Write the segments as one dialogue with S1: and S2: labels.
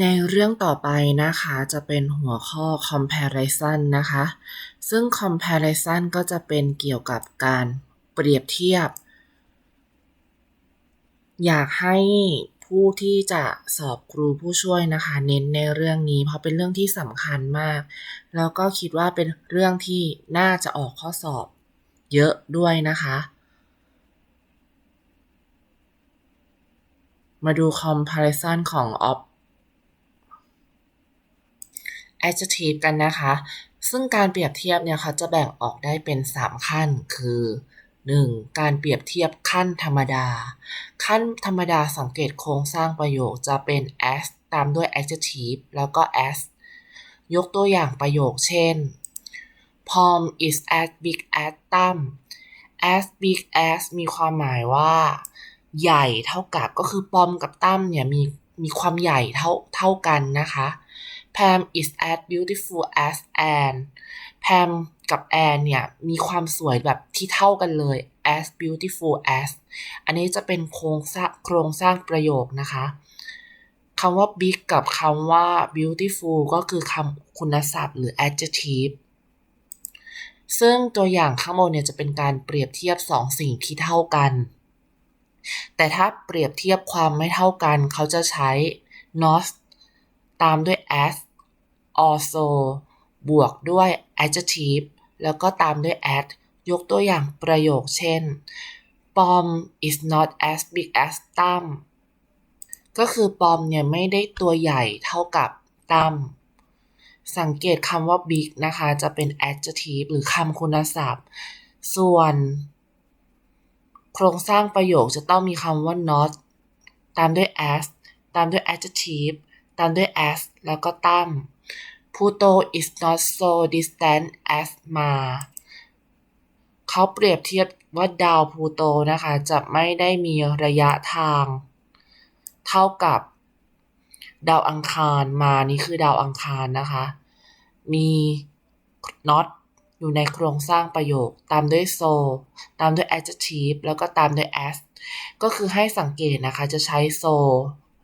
S1: ในเรื่องต่อไปนะคะจะเป็นหัวข้อ comparison นะคะ ซึ่ง comparison ก็จะเป็นเกี่ยวกับการเปรียบเทียบ อยากให้ผู้ที่จะสอบครูผู้ช่วยนะคะ เน้นในเรื่องนี้ เพราะเป็นเรื่องที่สำคัญมาก แล้วก็คิดว่าเป็นเรื่องที่น่าจะออกข้อสอบเยอะด้วยนะคะ มาดู comparison ของ of adjective กันนะคะ ซึ่งการเปรียบเทียบเนี่ยเขาจะแบ่งออกได้เป็น 3 ขั้นคือ 1. การเปรียบเทียบขั้นธรรมดา ขั้นธรรมดาสังเกตโครงสร้างประโยคจะเป็น as ตามด้วย adjective แล้วก็ as ยกตัวอย่างประโยคเช่น Pom is as big as ตั้ม as big as มีความหมายว่า ใหญ่เท่ากับก็คือปอมกับตั้มเนี่ยมีมีความใหญ่เท่าเท่ากันนะคะ Pam is as beautiful as Anne Pam กับ Anne เนี่ย มีความสวยแบบที่เท่ากันเลย as beautiful as อันนี้จะเป็นโครงสร้างโครงสร้างประโยคนะคะคำว่า big กับคำว่า beautiful ก็คือคำคุณศัพท์หรือ adjective ซึ่งตัวอย่างข้างบนเนี่ยจะเป็นการเปรียบเทียบสองสิ่งที่เท่ากัน แต่ถ้าเปรียบเทียบความไม่เท่ากัน เขาจะใช้ not ตามด้วย as also บวกด้วย adjective แล้วก็ตามด้วย at ยกตัวอย่างประโยคเช่น Pom is not as big as ตั้มก็คือปอมเนี่ยไม่ได้ตัวใหญ่เท่ากับตั้มสังเกตคำว่า big นะคะ จะเป็น adjective หรือคำคุณศัพท์ ส่วน โครงสร้างประโยคจะต้องมีคำว่า not ตามด้วย as ตามด้วย adjective ตามด้วย as แล้วก็ตั้ม Pluto is not so distant as Mars เขาเปรียบเทียบว่าดาวพลูโตนะคะจะไม่ได้มีระยะทาง เท่ากับดาวอังคารมานี่คือดาวอังคารนะคะ มี not อยู่ในโครงสร้างประโยค ตามด้วย so ตามด้วย adjective แล้วก็ตามด้วย as ก็คือให้สังเกตนะคะจะใช้ so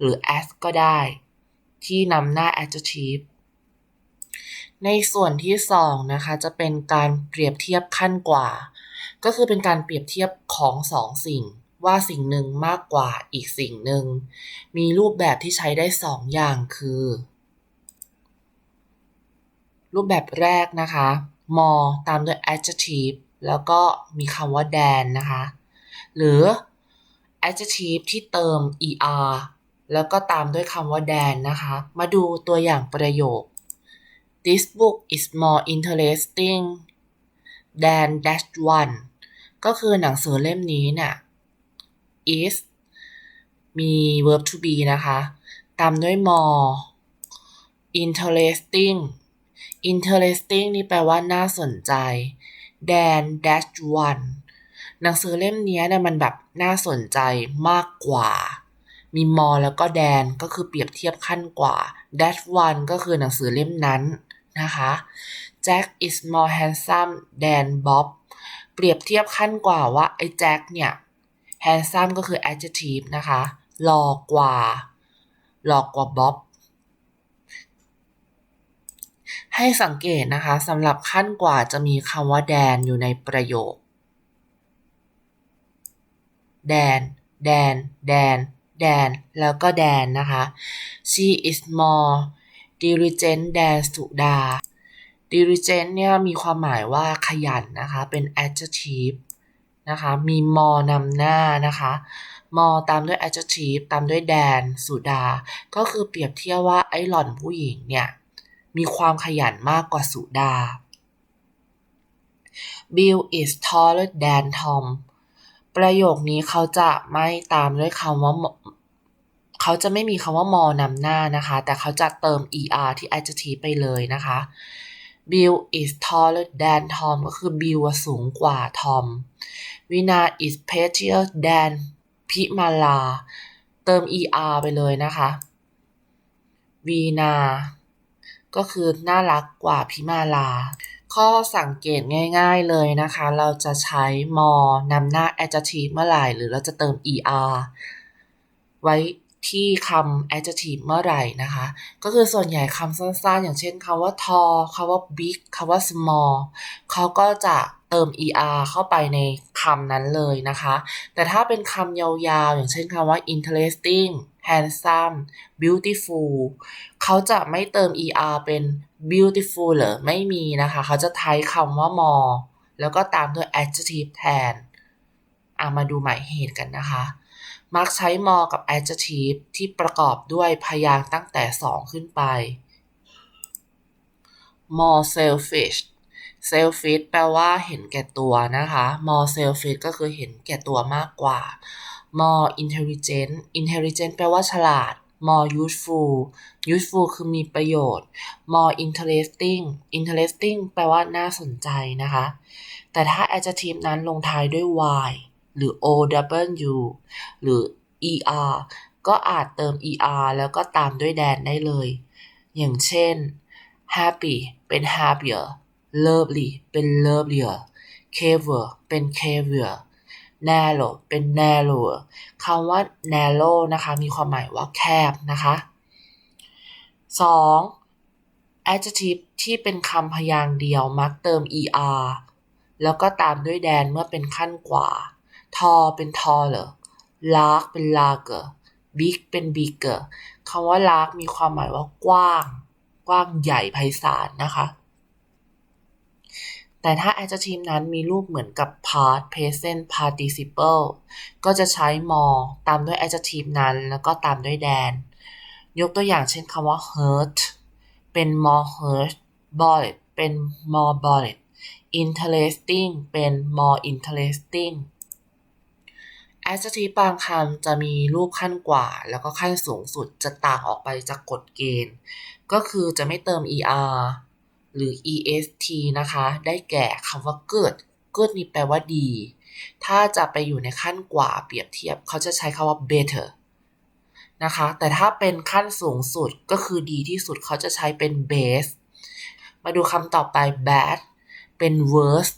S1: หรือ as ก็ได้ ที่นำหน้า adjective ในส่วนที่2นะคะจะเป็นการเปรียบเทียบขั้นกว่า ก็คือเป็นการเปรียบเทียบของสองสิ่ง ว่าสิ่งหนึ่งมากกว่าอีกสิ่งหนึ่ง มีรูปแบบที่ใช้ได้2อย่างคือ รูปแบบแรกนะคะ more ตามด้วย adjective แล้วก็มีคำว่า than นะคะ หรือ adjective ที่เติม er แล้วก็ตามด้วยคำว่า than นะคะ มาดูตัวอย่างประโยค This book is more interesting than that one ก็คือหนังสือเล่มนี้เนี่ย is มี verb to be นะคะ ตามด้วย more interesting interesting นี่แปลว่าน่าสนใจ than that one หนังสือเล่มนี้เนี่ยมันแบบน่าสนใจมากกว่า มี more แล้วก็ than ก็คือเปรียบเทียบขั้นกว่า that one ก็คือหนังสือเล่มนั้นนะคะ Jack is more handsome than Bob เปรียบเทียบขั้นกว่าว่าไอ้แจ็คเนี่ย handsome ก็คือ adjective นะคะหล่อกว่าหล่อกว่าบ๊อบให้สังเกตนะคะสำหรับขั้นกว่าจะมีคำว่า than อยู่ในประโยค than than than than แล้วก็ than นะคะ she is more diligent than สุดา diligent เนี่ยมีความหมายว่าขยันนะคะ เป็น adjective นะคะ มี more นำหน้านะคะ more ตามด้วย adjective ตามด้วย than สุดา ก็คือเปรียบเทียบว่าไอ้หล่อนผู้หญิงเนี่ย มีความขยันมากกว่าสุดา Bill is taller than Tom ประโยคนี้เขาจะไม่ตามด้วยคำว่าเขาจะไม่มีคำว่า more นำหน้านะคะ แต่เขาจะเติม er ที่ adjective ไปเลยนะคะ Bill is taller than Tom ก็คือ Bill สูงกว่า Tom Vina is prettier than พิมาลา เติม er ไปเลยนะคะ Vina ก็คือน่ารักกว่าพิมาลา ข้อสังเกตง่ายๆเลยนะคะ เราจะใช้ more นำหน้า adjective เมื่อไหร่ หรือเราจะเติม er ไว้ที่คำ adjective เมื่อไหร่นะคะ ก็คือส่วนใหญ่คำสั้นๆ อย่างเช่นคำว่า tall คำว่า big คำว่า small เขาก็จะเติม er เข้าไปในคำนั้นเลยนะคะ แต่ถ้าเป็นคำยาวๆ อย่างเช่นคำว่า interesting handsome beautiful เขาจะไม่เติม er เป็น beautiful เหรอไม่มีนะคะ เขาจะใช้คำว่า more แล้วก็ตามด้วย adjective แทนอะมาดูหมายเหตุกันนะคะ มักใช้ more กับ adjective ที่ประกอบด้วยพยางค์ตั้งแต่ 2 ขึ้นไป more selfish selfish แปลว่าเห็นแก่ตัวนะคะ more selfish ก็คือเห็นแก่ตัวมากกว่า more intelligent intelligent แปลว่าฉลาด more useful useful คือมีประโยชน์ more interesting interesting แปลว่าน่าสนใจนะคะ แต่ถ้า adjective นั้นลงท้ายด้วย y หรือ ow หรือ er ก็อาจเติม er แล้วก็ตามด้วยแดนได้เลย อย่างเช่น happy เป็น happier lovely เป็น lovelier clever เป็น clever narrow เป็น narrower คำว่า narrow นะคะมีความหมายว่าแคบนะคะ 2. adjective ที่เป็นคำพยางค์เดียวมักเติม er แล้วก็ตามด้วยแดนเมื่อเป็นขั้นกว่า tall เป็น taller large เป็น larger big เป็น bigger คำว่า large มีความหมายว่ากว้าง กว้างใหญ่ไพศาลนะคะ แต่ถ้า adjective นั้นมีรูปเหมือนกับ past present participle ก็จะใช้ more ตามด้วย adjective นั้น แล้วก็ตามด้วยแดนยกตัวอย่างเช่นคำว่า hurt เป็น more hurt bored เป็น more bored interesting เป็น more interesting adjective บางคำจะมีรูปขั้นกว่า แล้วก็ขั้นสูงสุดจะต่างออกไปจากกฎเกณฑ์ ก็คือจะไม่เติม er หรือ est นะคะ ได้แก่คำว่า good good นี่แปลว่าดี ถ้าจะไปอยู่ในขั้นกว่าเปรียบเทียบ เขาจะใช้คำว่า better นะคะ แต่ถ้าเป็นขั้นสูงสุดก็คือดีที่สุดเขาจะใช้เป็น best มาดูคำต่อไป bad เป็น worst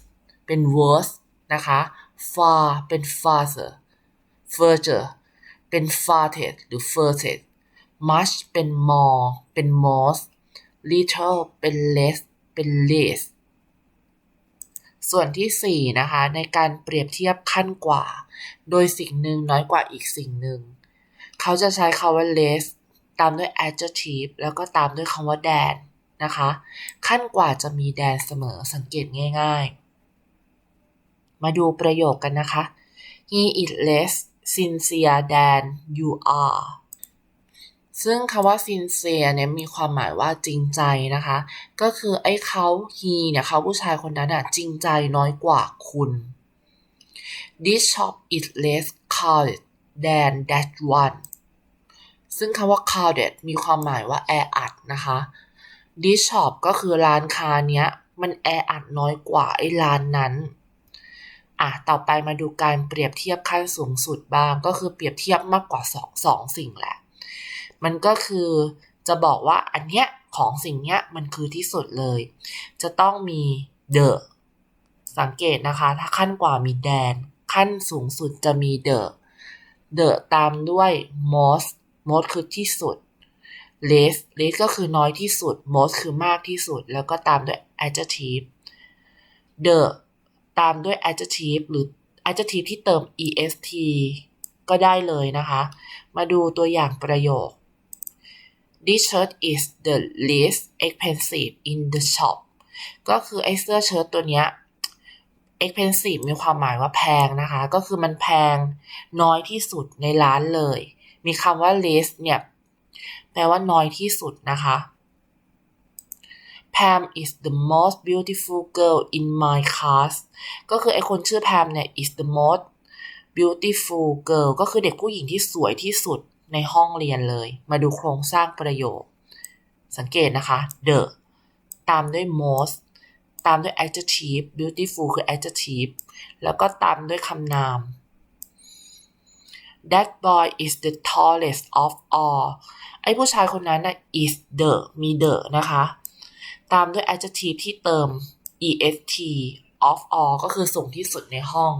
S1: เป็น worst นะคะ far เป็น farther further เป็น farthest หรือ furthest much เป็น more เป็น most little เป็น less เป็น least ส่วนที่ 4 นะคะ ในการเปรียบเทียบขั้นกว่า โดยสิ่งหนึ่งน้อยกว่าอีกสิ่งหนึ่ง เขาจะใช้คำว่า less ตามด้วย adjective แล้วก็ตามด้วยคำว่า than นะคะ ขั้นกว่าจะมี than เสมอสังเกตง่ายๆ มาดูประโยคกันนะคะ he is less sincere than you are ซึ่งคำว่า sincere เนี่ยมีความหมายว่าจริงใจนะคะ ก็คือไอ้เขา he เนี่ยเขาผู้ชายคนนั้นอะจริงใจน้อยกว่าคุณ this shop is less crowded than that one ซึ่งคำว่า crowded มีความหมายว่าแออัดนะคะ this shop ก็คือร้านค้าเนี้ย มันแออัดน้อยกว่าไอ้ร้านนั้นอะ ต่อไปมาดูการเปรียบเทียบขั้นสูงสุดบ้าง ก็คือเปรียบเทียบมากกว่าสองสองสิ่งแหละ มันก็คือจะบอกว่าอันเนี้ยของสิ่งเนี้ยมันคือที่สุดเลย จะต้องมี the สังเกตนะคะ ถ้าขั้นกว่ามีแดน ขั้นสูงสุดจะมี the the ตามด้วย most most คือที่สุด less less ก็คือน้อยที่สุด most คือมากที่สุด แล้วก็ตามด้วย adjective the ตามด้วย adjective หรือ adjective ที่เติม est ก็ได้เลยนะคะ มาดูตัวอย่างประโยค This shirt is the least expensive in the shop ก็คือไอ้เสื้อเชิ้ตตัวเนี้ย expensive มีความหมายว่าแพงนะคะ ก็คือมันแพงน้อยที่สุดในร้านเลย มีคำว่า least เนี่ย แปลว่าน้อยที่สุดนะคะ Pam is the most beautiful girl in my class ก็คือไอคนชื่อแพมเนี่ย is the most beautiful girl ก็คือเด็กผู้หญิงที่สวยที่สุด ในห้องเรียนเลย มาดูโครงสร้างประโยค สังเกตนะคะ the ตามด้วย most ตามด้วย adjective beautiful คือ adjective แล้วก็ตามด้วยคำนาม That boy is the tallest of all ไอ้ผู้ชายคนนั้นน่ะ is the มี the นะคะ ตามด้วย adjective ที่เติม est of all ก็คือสูงที่สุดในห้อง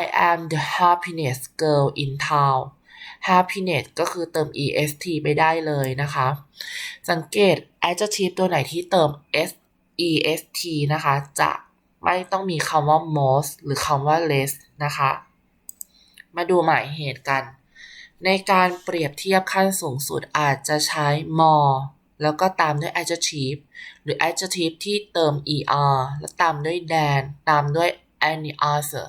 S1: I am the happiest girl in town happiness ก็คือเติม est ไปได้เลยนะคะ สังเกต adjective ตัวไหนที่เติม s est นะคะ จะไม่ต้องมีคำว่า most หรือคำว่า less นะคะ มาดูหมายเหตุกัน ในการเปรียบเทียบขั้นสูงสุดอาจจะใช้ more แล้วก็ตามด้วย adjective หรือ adjective ที่เติม er แล้วตามด้วย than ตามด้วย any other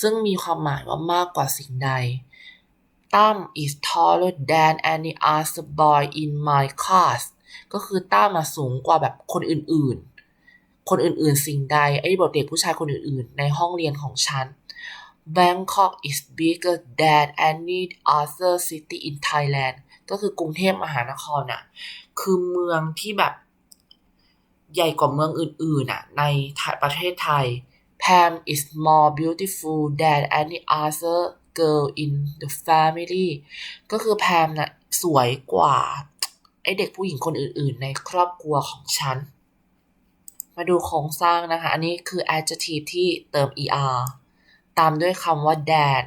S1: ซึ่งมีความหมายว่ามากกว่าสิ่งใด ตั้ม is taller than any other boy in my class ก็คือตั้มมาสูงกว่าแบบคนอื่นๆ คนอื่นๆ สิ่งใด ไอ้บทเด็กผู้ชายคนอื่นๆ ในห้องเรียนของฉัน Bangkok is bigger than any other city in Thailand ก็คือกรุงเทพมหานครน่ะ คือเมืองที่แบบใหญ่กว่าเมืองอื่นๆน่ะ ในประเทศไทย Pam is more beautiful than any other girl in the family ก็คือแพมน่ะสวยกว่า ไอเด็กผู้หญิงคนอื่น ๆ ในครอบครัวของฉัน มาดูโครงสร้างนะคะ อันนี้คือ adjective ที่เติม er ตามด้วยคำว่า than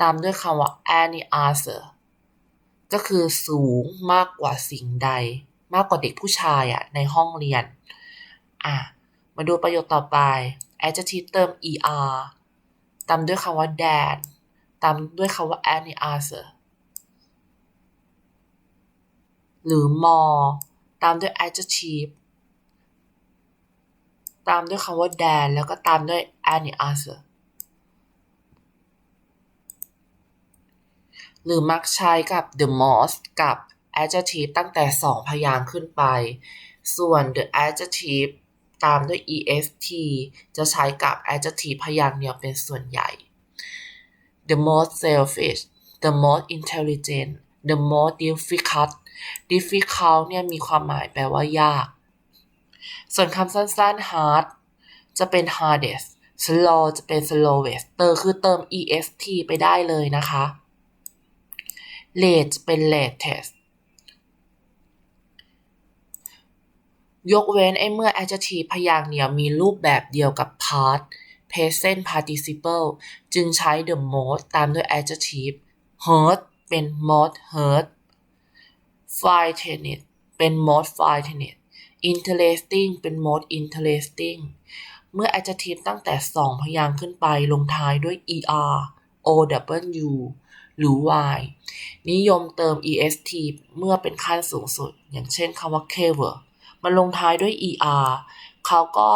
S1: ตามด้วยคำว่า any other ก็คือสูงมากกว่าสิ่งใด มากกว่าเด็กผู้ชายอะในห้องเรียน อะ มาดูประโยคต่อไป adjective เติม er ตามด้วยคำว่า than ตามด้วยคำว่า any other หรือ more ตามด้วย adjective ตามด้วยคำว่า than แล้วก็ตามด้วย any other หรือมักใช้กับ the most กับ adjective ตั้งแต่ 2 พยางค์ขึ้นไป ส่วน the adjective ตามด้วย est จะใช้กับ adjective พยางค์เดียวเป็นส่วนใหญ่ the most selfish the most intelligent the most difficult difficult เนี่ยมีความหมายแปลว่ายาก ส่วนคำสั้นๆ hard จะเป็น hardest slow จะเป็น slowest เตอคือเติม est ไปได้เลยนะคะ late จะเป็น latest ยกเว้นไอ้เมื่อ adjective พยางค์เดียวมีรูปแบบเดียวกับ part present participle จึงใช้ the most ตามด้วย adjective hurt เป็น most hurt frightened เป็น most frightened interesting เป็น most interesting เมื่อ adjective ตั้งแต่ 2 พยางค์ขึ้นไปลงท้ายด้วย er ow หรือ y นิยมเติม est เมื่อเป็นขั้นสูงสุด อย่างเช่นคำว่า clever มันลงท้ายด้วย er เขาก็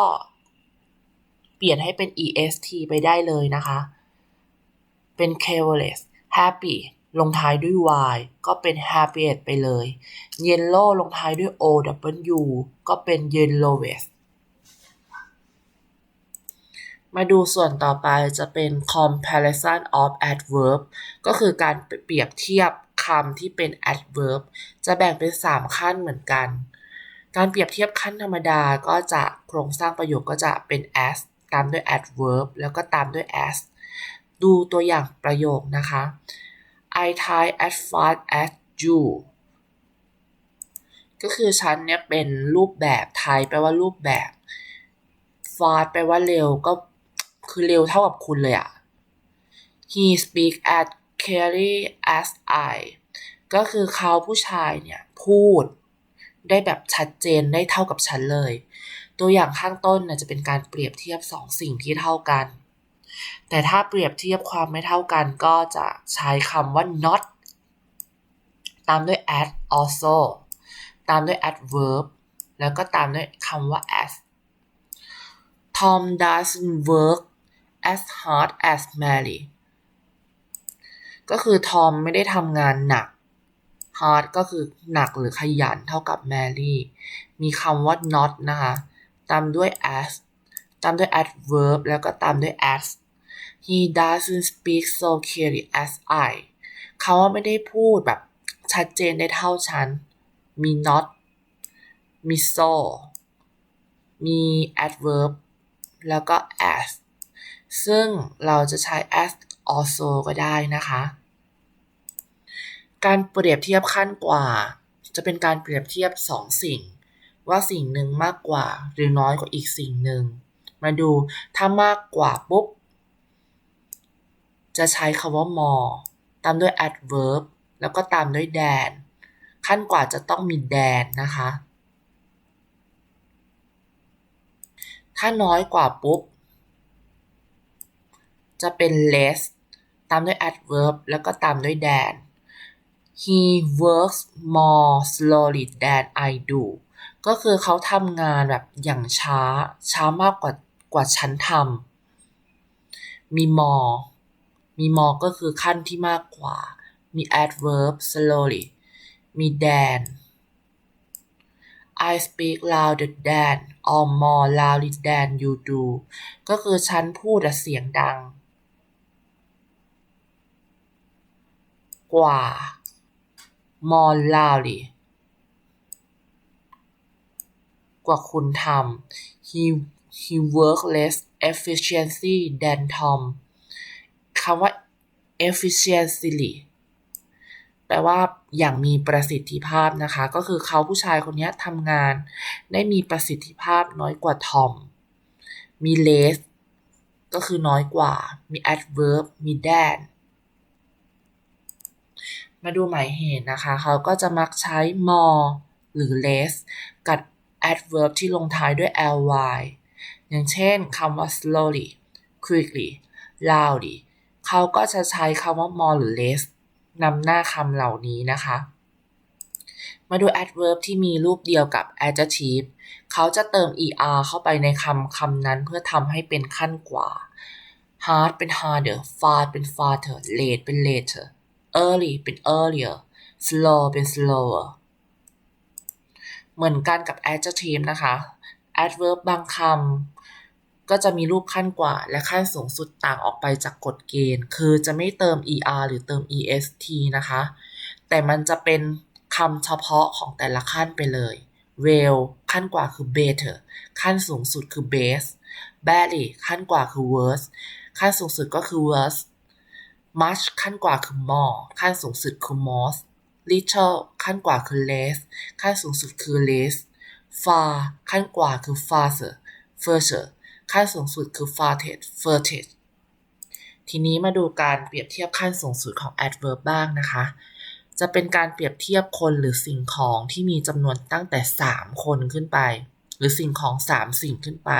S1: ปลี่ยนให้เป็น est ไปได้เลยนะคะ เป็น careless happy ลงท้ายด้วย y ก็เป็น happiest ไปเลย yellow ลงท้ายด้วย ow ก็เป็น yellowest มาดูส่วนต่อไปจะเป็น comparison of adverb ก็คือการเปรียบเทียบคำที่เป็น adverb จะแบ่งเป็น 3 ขั้นเหมือนกัน การเปรียบเทียบขั้นธรรมดาก็จะโครงสร้างประโยคก็จะเป็น as ตามด้วย adverb แล้วก็ตามด้วย as ดูตัวอย่างประโยคนะคะ I type as fast as you ก็คือฉันเนี่ยเป็นรูปแบบ type แปลว่ารูปแบบ fast แปลว่าเร็วก็คือเร็วเท่ากับคุณเลยอะ he speak as clearly as I ก็คือเขาผู้ชายเนี่ย พูดได้แบบชัดเจนได้เท่ากับฉันเลย ตัวอย่างข้างต้นนะจะเป็นการเปรียบเทียบสองสิ่งที่เท่ากัน แต่ถ้าเปรียบเทียบความไม่เท่ากันก็จะใช้คำว่า not ตามด้วย as also ตามด้วย adverb แล้วก็ตามด้วยคำว่า as Tom doesn't work as hard as Mary ก็คือทอมไม่ได้ทำงานหนัก hard ก็คือหนักหรือขยันเท่ากับ Mary มีคำว่า not นะคะ ตามด้วย as ตามด้วย adverb แล้วก็ตามด้วย as he doesn't speak so clearly as I เขาไม่ได้พูดแบบชัดเจนได้เท่าฉัน มี not มี so มี adverb แล้วก็ as ซึ่งเราจะใช้ as also ก็ได้นะคะ การเปรียบเทียบขั้นกว่า จะเป็นการเปรียบเทียบ2สิ่ง ว่าสิ่งหนึ่งมากกว่าหรือน้อยกว่าอีกสิ่งหนึ่ง มาดูถ้ามากกว่าปุ๊บ จะใช้คำว่า more ตามด้วย adverb แล้วก็ตามด้วย than ขั้นกว่าจะต้องมี than นะคะ ถ้าน้อยกว่าปุ๊บ จะเป็น less ตามด้วย adverb แล้วก็ตามด้วย than he works more slowly than I do ก็คือเขาทำงานแบบอย่างช้า ช้ามากกว่ากว่าฉันทำมีมอ มีมอก็คือขั้นที่มากกว่า มี adverb slowly มี than I speak louder than or more loudly than you do ก็คือฉันพูดเสียงดัง กว่า more loudly กว่าคุณทำ he he work less efficiency than Tom คำว่า efficiently แปลว่าอย่างมีประสิทธิภาพนะคะ ก็คือเขาผู้ชายคนนี้ทำงาน ได้มีประสิทธิภาพน้อยกว่าทอม มี less ก็คือน้อยกว่า มี adverb มี than มาดูหมายเหตุนะคะ เขาก็จะมักใช้ more หรือ less กับ adverb ที่ลงท้ายด้วย ly อย่างเช่นคำว่า slowly quickly loudly เขาก็จะใช้คำว่า more หรือ less นำหน้าคำเหล่านี้นะคะ มาดู adverb ที่มีรูปเดียวกับ adjective เขาจะเติม er เข้าไปในคำคำนั้นเพื่อทำให้เป็นขั้นกว่า hard เป็น harder far เป็น farther late เป็น later early เป็น earlier slow เป็น slower เหมือนกันกับ adjective นะคะ adverb บางคำก็จะมีรูปขั้นกว่า และขั้นสูงสุดต่างออกไปจากกฎเกณฑ์ คือจะไม่เติม er หรือเติม est นะคะ แต่มันจะเป็นคำเฉพาะของแต่ละขั้นไปเลย well ขั้นกว่าคือ better ขั้นสูงสุดคือ best badly ขั้นกว่าคือ worse ขั้นสูงสุดก็คือ worst much ขั้นกว่าคือ more ขั้นสูงสุดคือ most little ขั้นกว่าคือ less ขั้นสูงสุดคือ less far ขั้นกว่าคือ farther further ขั้นสูงสุดคือ farthest furthest ทีนี้มาดูการเปรียบเทียบขั้นสูงสุดของ adverb บ้างนะคะ จะเป็นการเปรียบเทียบคนหรือสิ่งของที่มีจำนวนตั้งแต่ 3 คนขึ้นไป หรือสิ่งของ 3 สิ่งขึ้นไป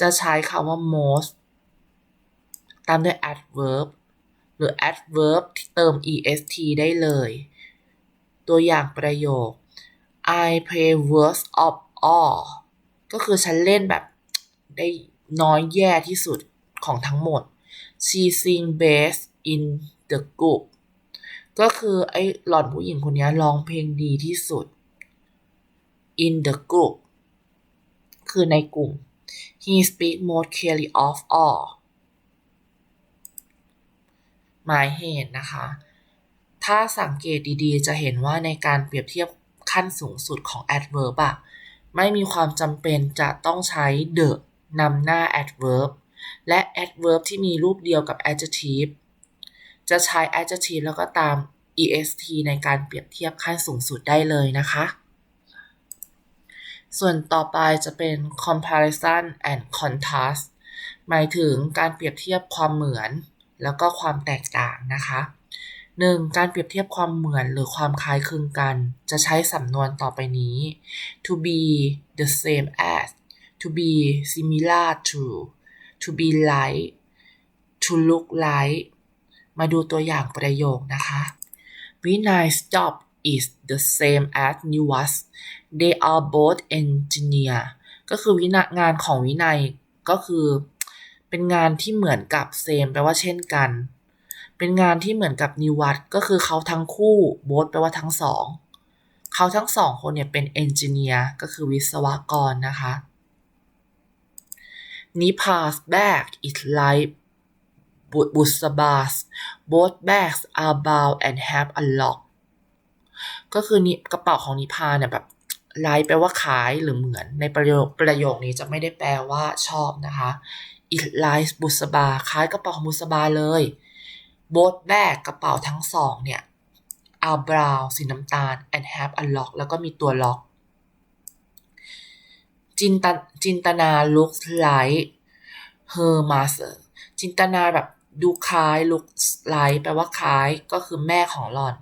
S1: จะใช้คำว่า most ตามด้วย adverb หรือ adverb ที่เติม est ได้เลย ตัวอย่างประโยค I play worst of all ก็คือฉันเล่นแบบได้น้อยแย่ที่สุดของทั้งหมด she sing best in the group ก็คือไอ้หล่อนผู้หญิงคนนี้ร้องเพลงดีที่สุด in the group คือในกลุ่ม he speak most clearly of all หมายเหตุนะคะ ถ้าสังเกตดีๆ จะเห็นว่าในการเปรียบเทียบขั้นสูงสุดของ adverb อะไม่มีความจำเป็นจะต้องใช้ the นำหน้า adverb และ adverb ที่มีรูปเดียวกับ adjective จะใช้ adjective แล้วก็ตาม est ในการเปรียบเทียบขั้นสูงสุดได้เลยนะคะ ส่วนต่อไปจะเป็น comparison and contrast หมายถึงการเปรียบเทียบความเหมือน แล้วก็ความแตกต่างนะคะ 1. การเปรียบเทียบความเหมือนหรือความคล้ายคลึงกัน จะใช้สำนวนต่อไปนี้ to be the same as to be similar to to be like to look like มาดูตัวอย่างประโยคนะคะ Vinay's job is the same as Niwas they are both engineer ก็คือวินางานของวินัยก็คือเป็นงานที่เหมือนกับ same แปลว่าเช่นกัน เป็นงานที่เหมือนกับนิวัตก็คือเขาทั้งคู่โบสแปลว่าทั้งสองเขาทั้งสองคนเนี่ยเป็นเอนจิเนียร์ก็คือวิศวกรนะคะ Nipa's bag is like Busaba's both bags are bound and have a lock ก็คือนี่กระเป๋าของนิพาเนี่ยแบบไลแปลว่าขายหรือเหมือนในประโยคประโยคนี้จะไม่ได้แปลว่าชอบนะคะ it like บุษบาคล้ายกระเป๋าของบุษบาเลย both bag กระเป๋าทั้งสองเนี่ย are brown สีน้ำตาล and have a lock แล้วก็มีตัวล็อก จินตจินตนา looks like her master จินตนาแบบดูคล้าย looks like แปลว่าคล้ายก็คือแม่ของหล่อน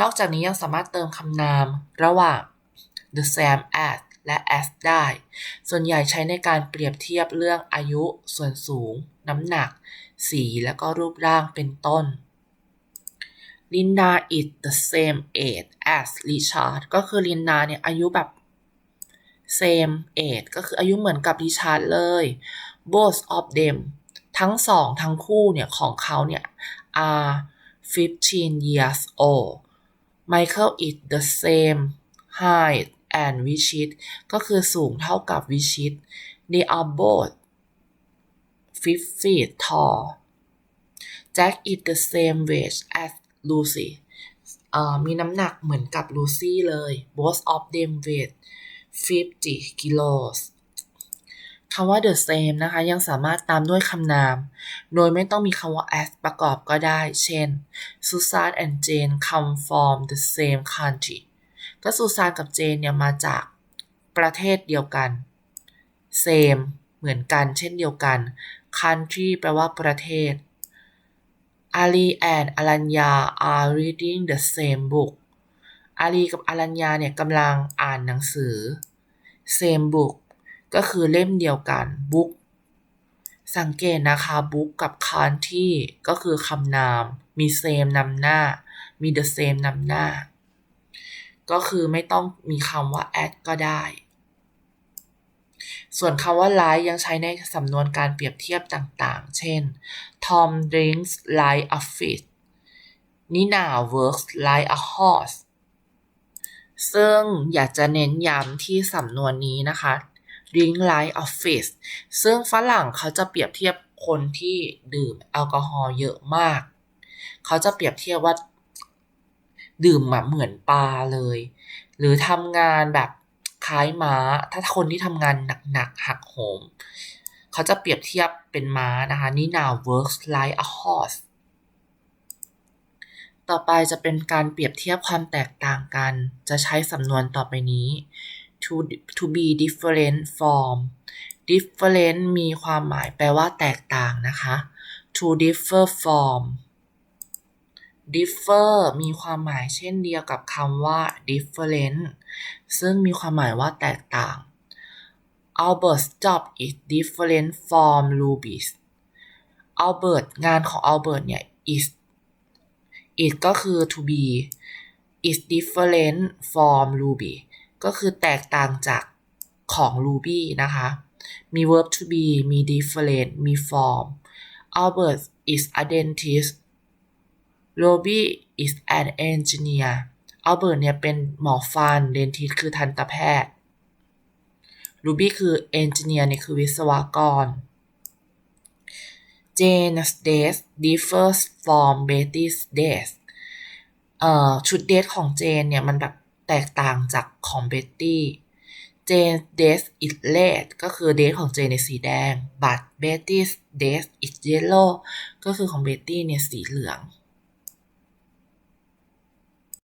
S1: นอกจากนี้ยังสามารถเติมคำนามระหว่าง the same as และ as ได้ ส่วนใหญ่ใช้ในการเปรียบเทียบเรื่องอายุ ส่วนสูง น้ำหนัก สีและก็รูปร่างเป็นต้น Linda is the same age as Richard ก็คือลินดาเนี่ยอายุแบบ same age ก็คืออายุเหมือนกับริชาร์ดเลย both of them ทั้งสองทั้งคู่เนี่ยของเขาเนี่ย are 15 years old Michael is the same height and Vichit ก็คือสูงเท่ากับวิชิต they are both 5 feet tall Jack is the same weight as Lucy เอ่อมีน้ำหนักเหมือนกับลูซี่เลย both of them weigh 50 kilos คำว่า the same นะคะ ยังสามารถตามด้วยคำนาม โดยไม่ต้องมีคำว่า as ประกอบก็ได้ เช่น Susan and Jane come from the same country ก็ซูซานกับเจนเนี่ยมาจากประเทศเดียวกัน same เหมือนกันเช่นเดียวกัน country แปลว่าประเทศ Ali and อรัญญา are reading the same book อาลีกับอรัญญาเนี่ยกำลังอ่านหนังสือ same book ก็คือเล่มเดียวกัน book สังเกตนะคะ book กับ country ก็คือคำนาม มี same นำหน้า มี the same นำหน้า ก็คือไม่ต้องมีคำว่า at ก็ได้ ส่วนคำว่า like ยังใช้ในสำนวนการเปรียบเทียบต่างๆ เช่น Tom drinks like a fish Nina works like a horse ซึ่งอยากจะเน้นย้ำที่สำนวนนี้นะคะ drink like a fish ซึ่งฝรั่งเขาจะเปรียบเทียบคนที่ดื่มแอลกอฮอล์เยอะมาก เขาจะเปรียบเทียบว่าดื่มแบบเหมือนปลาเลย หรือทำงานแบบ คล้ายม้า ถ้าคนที่ทำงานหนักๆหักโหม เขาจะเปรียบเทียบเป็นม้านะคะนี่ now works like a horse ต่อไปจะเป็นการเปรียบเทียบความแตกต่างกัน จะใช้สำนวนต่อไปนี้ to to be different from different มีความหมายแปลว่าแตกต่างนะคะ to differ from differ มีความหมายเช่นเดียวกับคำว่า different ซึ่งมีความหมายว่าแตกต่าง Albert's job is different from Ruby's Albert งานของ Albert เนี่ย is is ก็คือ to be is different from Ruby ก็คือแตกต่างจากของ Ruby นะคะ มี verb to be มี different มี form Albert is a dentist โรบี้ is an engineer อัลเบิร์ตเนี่ยเป็นหมอฟันเดนทิสคือทันตแพทย์รูบี้คือเอนจิเนียร์เนี่ยคือวิศวกร Jane's death differs from Betty's death เอ่อชุดเดทของเจนเนี่ยมันแบบแตกต่างจากของเบตตี้ เจน death is red ก็คือเดทของเจนในสีแดง but Betty's death is yellow ก็คือของเบตตี้เนี่ยสีเหลือง